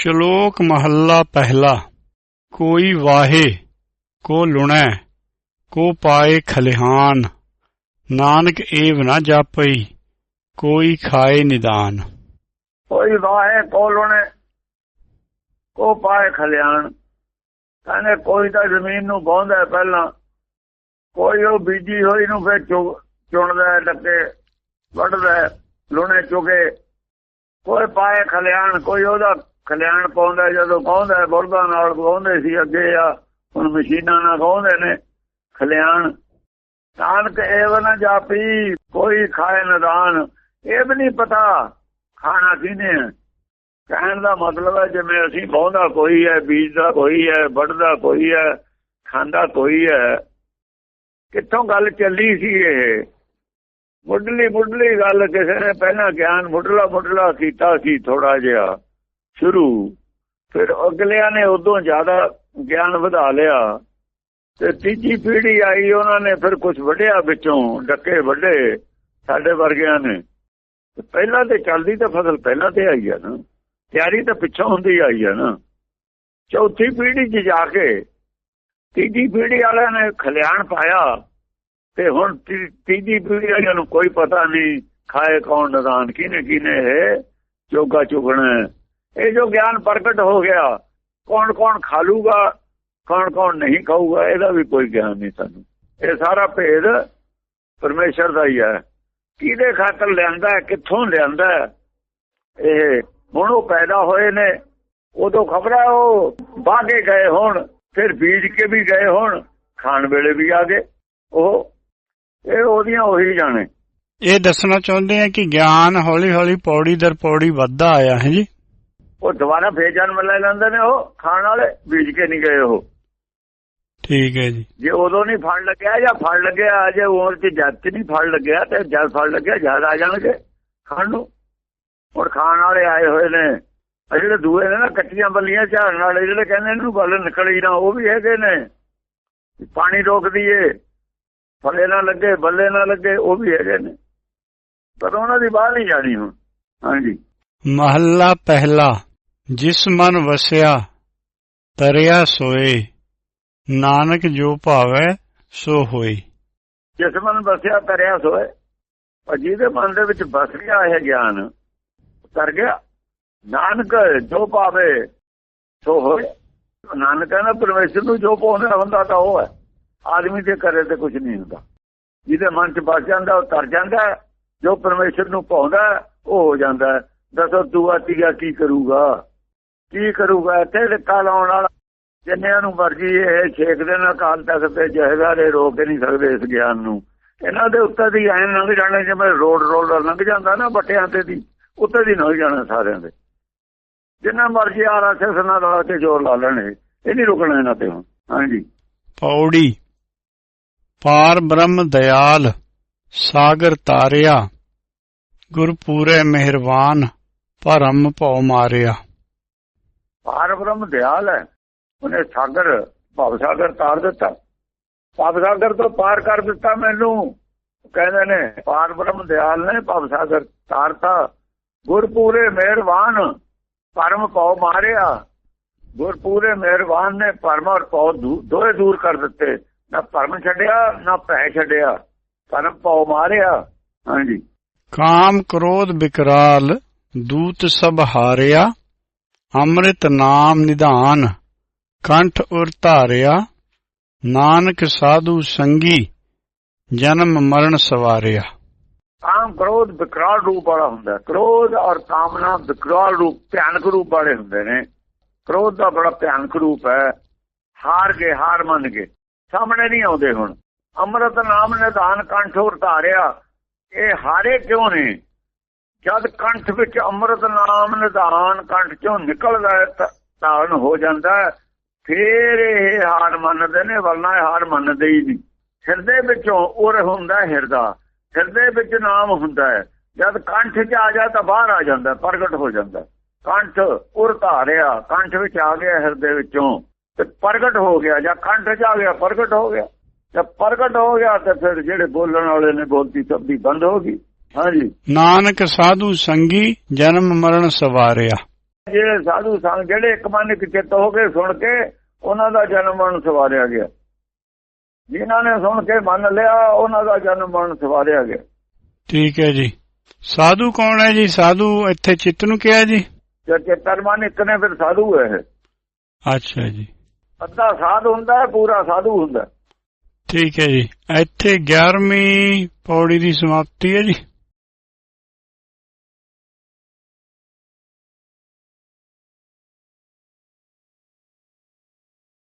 ਸ਼ਲੋਕ ਮਹੱਲਾ ਪਹਿਲਾ। ਕੋਈ ਵਾਹੇ, ਕੋ ਲੁਣੈ, ਕੋ ਪਾਏ ਖਲਿਹਾਨ। ਨਾਨਕ ਏਵ ਨਾ ਜਾਪਈ, ਕੋਈ ਖਾਏ ਨਿਦਾਨ। ਕੋਈ ਵਾਹੇ ਕੋਲੋਂ ਕੋ ਪਾਏ ਖਲਿਆਣ ਕਹਿੰਦੇ ਕੋਈ ਤਾਂ ਜ਼ਮੀਨ ਨੂੰ ਵਾਹੁੰਦਾ ਪਹਿਲਾਂ। ਕੋਈ ਉਹ ਬੀਜੀ ਹੋਈ ਨੂੰ ਫੇਰ ਚੁਣਦਾ ਹੈ ਵੱਢਦਾ ਲੁਣੇ ਚੁਗੇ। ਕੋਈ ਪਾਏ ਖਲਿਆਣ ਕੋਈ ਉਹਦਾ ਖਲਿਆਣ ਪਾਉਂਦਾ ਜਦੋਂ ਪਾਉਂਦਾ ਹੈ, ਨਾਲ ਪਾਉਂਦੇ ਸੀ ਅੱਗੇ ਆ ਹੁਣ ਮਸ਼ੀਨਾਂ ਨਾਲ ਪਾਉਂਦੇ ਨੇ। ਖਲਿਆਣ ਨਾਨਕ ਏਵ ਨਾ ਜਾਪੀ ਕੋਈ ਖਾਏ ਨਦਾਨ ਇਹ ਵੀ ਨਹੀਂ ਪਤਾ ਖਾਣਾ ਕਿਹਨੇ ਕਹਿਣ ਦਾ ਮਤਲਬ ਹੈ ਜਿਵੇਂ ਅਸੀਂ ਬਹੁੰਦਾ ਕੋਈ ਹੈ ਬੀਜਦਾ ਕੋਈ ਹੈ ਵੱਢਦਾ ਕੋਈ ਹੈ ਖਾਂਦਾ ਕੋਈ ਹੈ। ਕਿੱਥੋਂ ਗੱਲ ਚੱਲੀ ਸੀ ਇਹ? ਮੁੱਢਲੀ ਮੁੱਢਲੀ ਗੱਲ ਕਿਸੇ ਨੇ ਪਹਿਲਾਂ ਗਿਆਨ ਮੁੱਢਲਾ ਮੁੱਢਲਾ ਕੀਤਾ ਸੀ ਥੋੜਾ ਜਿਹਾ। ਸ਼ੁਰੂ। ਫਿਰ ਅਗਲਿਆਂ ਨੇ ਉਦੋਂ ਜ਼ਿਆਦਾ ਗਿਆਨ ਵਧਾ ਲਿਆ ਤੇ ਤੀਜੀ ਪੀੜ੍ਹੀ ਆਈ, ਉਹਨਾਂ ਨੇ ਫਿਰ ਕੁਝ ਵੱਢਿਆ ਵਿੱਚੋਂ, ਡੱਕੇ ਵੱਢੇ ਸਾਡੇ ਵਰਗਿਆਂ ਨੇ। ਪਹਿਲਾਂ ਤੇ ਚੱਲਦੀ ਤਾਂ ਫਸਲ ਪਹਿਲਾਂ ਤੇ ਆਈ ਆ ਨਾ। ਤਿਆਰੀ ਤਾਂ ਪਿੱਛੋਂ ਹੁੰਦੀ ਆਈ ਆ ਨਾ। ਚੌਥੀ ਪੀੜ੍ਹੀ 'ਚ ਜਾ ਕੇ ਤੀਜੀ ਪੀੜ੍ਹੀ ਵਾਲਿਆਂ ਨੇ ਖਲਿਆਣ ਪਾਇਆ ਤੇ ਹੁਣ ਤੀਜੀ ਪੀੜ੍ਹੀ ਵਾਲਿਆਂ ਨੂੰ ਕੋਈ ਪਤਾ ਨਹੀਂ, ਖਾਏ ਕੌਣ, ਨਦਾਨ ਕਿਨੇ ਕਿਨੇ ਹੈ ਚੋਗਾ ਚੁਗਣਾ ਇਹ ਜੋ ਗਿਆਨ ਪ੍ਰਗਟ ਹੋ ਗਿਆ ਕੌਣ ਕੌਣ ਖਾ ਲੂਗਾ ਕੌਣ ਕੌਣ ਨਹੀਂ ਖਾਊਗਾ, ਇਹਦਾ ਵੀ ਕੋਈ ਗਿਆਨ ਨਹੀਂ ਸਾਨੂੰ। ਇਹ ਸਾਰਾ ਭੇਦ ਪਰਮੇਸ਼ਰ ਦਾ ਹੀ ਹੈ। ਕਿਹਦੇ ਖਾਤਰ ਲਿਆਂਦਾ, ਕਿੱਥੋਂ ਲਿਆਂਦਾ? ਇਹ ਹੁਣ ਉਹ ਪੈਦਾ ਹੋਏ ਨੇ, ਉਦੋਂ ਖਬਰਾਂ ਉਹ ਬਾਗੇ ਗਏ ਹੁਣ, ਫਿਰ ਬੀਜ ਕੇ ਵੀ ਗਏ ਹੁਣ, ਖਾਣ ਵੇਲੇ ਵੀ ਆ ਗਏ। ਉਹ, ਇਹ ਉਹਦੀਆਂ ਉਹੀ ਜਾਣੇ। ਇਹ ਦੱਸਣਾ ਚਾਹੁੰਦੇ ਆ ਕਿ ਗਿਆਨ ਹੌਲੀ ਹੌਲੀ ਪੌੜੀ ਦਰ ਪੌੜੀ ਵੱਧਦਾ ਆਇਆ ਹੈ ਜੀ। ਉਹ ਦੁਬਾਰਾ ਫੇਰ ਜਨਮ ਲੈ ਲੈਂਦੇ ਨੇ ਉਹ ਖਾਣ ਵਾਲੇ ਬੀਜ ਕੇ ਨਹੀਂ ਗਏ ਉਹ। ਠੀਕ ਹੈ ਜੀ। ਜੇ ਉਦੋਂ ਨਹੀਂ ਫੜ ਲੱਗਿਆ ਜਾਂ ਫੜ ਲੱਗਿਆ ਅਜੇ ਉਮਰ ਚ ਜਦ ਨਹੀਂ ਫੜ ਲੱਗਿਆ ਤੇ ਜਦ ਫੜ ਲੱਗਿਆ ਜਦ ਆ ਜਾਣਗੇ ਖਾਣ ਨੂੰ। ਹੁਣ ਖਾਣ ਵਾਲੇ ਆਏ ਹੋਏ ਨੇ। ਜਿਹੜੇ ਦੂਏ ਨੇ ਨਾ ਕੱਚੀਆਂ ਬੱਲੀਆਂ ਝਾੜਨ ਵਾਲੇ ਜਿਹੜੇ ਕਹਿੰਦੇ ਇਹਨੂੰ ਗੱਲ ਨਿਕਲੀ ਨਾ ਉਹ ਵੀ ਹੈਗੇ ਨੇ। ਪਾਣੀ ਰੋਕ ਦਈਏ ਫਲੇ ਨਾ ਲੱਗੇ ਬੱਲੇ ਨਾ ਲੱਗੇ ਉਹ ਵੀ ਹੈਗੇ ਨੇ। ਪਰ ਉਹਨਾਂ ਦੀ ਬਾਹਰ ਨਹੀਂ ਜਾਣੀ ਹੁਣ। ਹਾਂਜੀ। ਮਹੱਲਾ ਪਹਿਲਾ। ਜਿਸ ਮਨ ਵਸਿਆ, ਤਰਿਆ ਸੋਏ, ਨਾਨਕ ਜੋ ਭਾਵੈ, ਸੋ ਹੋਈ ਜਿਸ ਮਨ ਵਸਿਆ, ਤਰਿਆ ਸੋਏ, ਪਰ ਜਿਹਦੇ ਮਨ ਦੇ ਵਿੱਚ ਵਸ ਗਿਆ ਇਹ ਗਿਆਨ ਕਰ ਗਿਆ। ਨਾਨਕ ਜੋ ਭਾਵੇ, ਸੋ ਹੋਏ। ਨਾਨਕ ਕਹਿੰਦਾ, ਪਰਮੇਸ਼ਰ ਨੂੰ ਜੋ ਪਾਉਂਦਾ ਹੁੰਦਾ ਤਾਂ ਉਹ ਹੈ। ਆਦਮੀ ਦੇ ਕਰੇ ਤੇ ਕੁਝ ਨਹੀਂ ਹੁੰਦਾ। ਜਿਹਦੇ ਮਨ 'ਚ ਬਸ ਜਾਂਦਾ, ਉਹ ਤਰ ਜਾਂਦਾ ਜੋ ਪਰਮੇਸ਼ਰ ਨੂੰ ਪਾਉਂਦਾ, ਉਹ ਹੋ ਜਾਂਦਾ ਹੈ। ਦੱਸੋ ਦੂਆ ਤੀਆ ਕੀ ਕਰੂਗਾ? ਕੀ ਕਰੂਗਾ? ਇੱਥੇ ਧੱਕਾ ਲਾਉਣ ਵਾਲਾ। ਜਿੰਨਿਆਂ ਨੂੰ ਮਰਜ਼ੀ ਇਹ ਛੇਕਦੇ ਨਾ ਕਾਲ ਤੱਕ ਤੇ ਜਹਦਾਰੇ ਰੋਕ ਨਹੀਂ ਸਕਦੇ ਇਸ ਗਿਆਨ ਨੂੰ। ਇਹਨਾਂ ਦੇ ਉੱਤੇ ਦੀ ਐਨ ਲੰਘ ਜਾਣੇ ਜਿਵੇਂ ਰੋਡ ਰੋਲਰ ਲੰਘ ਜਾਂਦਾ ਨਾ ਬੱਟਿਆਂ ਤੇ ਦੀ, ਉੱਤੇ ਦੀ ਲੰਘ ਜਾਣਾ ਸਾਰਿਆਂ ਦੇ। ਜਿੰਨਾ ਮਰਜ਼ੀ ਆਰਐਸਐਸ ਨਾਲ ਲਾ ਕੇ ਜ਼ੋਰ ਲਾ ਲੈਣੇ ਇਹ। ਨਹੀਂ ਰੁਕਣਾ ਇਹਨਾਂ ਤੇ ਹੁਣ। ਹਾਂਜੀ। ਪੌੜੀ। ਪਾਰ ਬ੍ਰਹਮ ਦਇਆਲ ਸਾਗਰ ਤਾਰਿਆ ਗੁਰ ਪੂਰੇ ਮਿਹਰਬਾਨ, ਭਰਮ ਭਉ ਮਾਰਿਆ। ਪਾਰ ਬ੍ਰਹਮ ਦਿਆਲ ਹੈ। ਉਹਨੇ ਸਾਗਰ, ਭਵ ਸਾਗਰ ਤਾਰ ਦਿੱਤਾ। ਭਵ ਸਾਗਰ ਤੋਂ ਪਾਰ ਕਰ ਦਿੱਤਾ ਮੈਨੂੰ। ਕਹਿੰਦੇ ਨੇ ਪਾਰ ਬ੍ਰਹਮ ਦਿਆਲ ਨੇ ਭਵ ਸਾਗਰ ਤਾਰਤਾ। ਗੁਰਪੂਰੇ ਮਿਹਰਬਾਨ ਪਰਮ ਭਉ ਮਾਰਿਆ। ਗੁਰਪੂਰੇ ਮਿਹਰਬਾਨ ਨੇ ਪਰਮ ਔਰ ਭਉ ਦੂ- ਦੋਏ ਦੂਰ ਕਰ ਦਿੱਤੇ। ਨਾ ਪਰਮ ਛੱਡਿਆ, ਨਾ ਭੈ ਛੱਡਿਆ। ਪਰਮ ਭਉ ਮਾਰਿਆ। ਹਾਂਜੀ। ਕਾਮ ਕ੍ਰੋਧ ਬਿਕਰਾਲ, ਦੂਤ ਸਭ ਹਾਰਿਆ। ਅੰਮ੍ਰਿਤ ਨਾਮ ਨਿਧਾਨ, ਕੰਠ ਉਰ ਧਾਰਿਆ, ਨਾਨਕ ਸਾਧੂ ਸੰਗੀ, ਜਨਮ ਮਰਨ ਸਵਾਰਿਆ। ਕਾਮ ਕ੍ਰੋਧ ਵਿਕਰਾਲ ਰੂਪ ਵਾਲਾ ਹੁੰਦਾ। ਕ੍ਰੋਧ ਔਰ ਕਾਮਨਾ ਵਿਕਰਾਲ ਰੂਪ, ਭਿਆਨਕ ਰੂਪ ਵਾਲੇ ਹੁੰਦੇ ਨੇ। ਕ੍ਰੋਧ ਦਾ ਬੜਾ ਭਿਆਨਕ ਰੂਪ ਹੈ। ਹਾਰ ਕੇ ਹਾਰ ਮੰਨ ਗਏ। ਸਾਹਮਣੇ ਨਹੀਂ ਆਉਂਦੇ ਹੁਣ। ਅੰਮ੍ਰਿਤ ਨਾਮ ਨਿਧਾਨ, ਕੰਠ ਉਰ ਧਾਰਿਆ। ਇਹ ਹਾਰੇ ਕਿਉਂ ਨੇ? ਜਦ ਕੰਠ ਵਿੱਚ ਅੰਮ੍ਰਿਤ ਨਾਮ ਨਿਧਾਨ ਕੰਠ ਚੋਂ ਨਿਕਲਦਾ ਹੈ ਧਾਰਨ ਹੋ ਜਾਂਦਾ ਫੇਰ ਇਹ ਹਾਰ ਮੰਨਦੇ ਨੇ, ਵਰਨਾ ਹਾਰ ਮੰਨਦੇ ਹੀ ਨਹੀਂ। ਹਿਰਦੇ ਵਿੱਚੋਂ ਉਰ ਹੁੰਦਾ ਹਿਰਦਾ, ਹਿਰਦੇ ਵਿੱਚ ਨਾਮ ਹੁੰਦਾ ਹੈ। ਜਦ ਕੰਠ 'ਚ ਆ ਜਾ ਤਾਂ ਬਾਹਰ ਆ ਜਾਂਦਾ, ਪ੍ਰਗਟ ਹੋ ਜਾਂਦਾ। ਕੰਠ ਉਰ ਧਾਰਿਆ, ਕੰਠ ਵਿੱਚ ਆ ਗਿਆ ਹਿਰਦੇ ਵਿੱਚੋਂ, ਤੇ ਪ੍ਰਗਟ ਹੋ ਗਿਆ, ਜਾਂ ਕੰਠ 'ਚ ਆ ਗਿਆ, ਪ੍ਰਗਟ ਹੋ ਗਿਆ। ਜਦ ਪ੍ਰਗਟ ਹੋ ਗਿਆ ਤੇ ਫਿਰ ਜਿਹੜੇ ਬੋਲਣ ਵਾਲੇ ਨੇ, ਬੋਲਤੀ ਸਬਦੀ ਬੰਦ ਹੋ ਗਈ। ਹਾਂਜੀ। ਨਾਨਕ ਸਾਧੂ ਸੰਗੀ ਜਨਮ ਮਰਨ ਸਵਾਰਿਆ। ਜੇ ਸਾਧੂ ਸੰਗ ਜਿਹੜੇ ਇੱਕ ਮਨ ਇੱਕ ਚਿੱਤ ਹੋ ਕੇ ਸੁਣ ਕੇ ਉਹਨਾਂ ਦਾ ਜਨਮ ਮਰਨ ਸਵਾਰਿਆ ਗਿਆ। ਜਿਨ੍ਹਾਂ ਨੇ ਸੁਣ ਕੇ ਮੰਨ ਲਿਆ ਉਹਨਾਂ ਦਾ ਜਨਮ ਮਰਨ ਸਵਾਰਿਆ ਗਿਆ। ਠੀਕ ਹੈ ਜੀ। ਸਾਧੂ ਕੌਣ ਹੈ ਜੀ? ਸਾਧੂ ਇੱਥੇ ਚਿੱਤ ਨੂੰ ਕਿਹਾ ਜੀ? ਜੇ ਚਿੱਤਰ ਮਨ ਇੱਕ ਨੇ ਫਿਰ ਸਾਧੂ ਹੈ ਅੱਛਾ ਜੀ। ਅੱਧਾ ਸਾਧ ਹੁੰਦਾ ਹੈ, ਪੂਰਾ ਸਾਧੂ ਹੁੰਦਾ। ਠੀਕ ਹੈ ਜੀ। ਇੱਥੇ 11ਵੀਂ ਪੌੜੀ ਦੀ ਸਮਾਪਤੀ ਹੈ ਜੀ।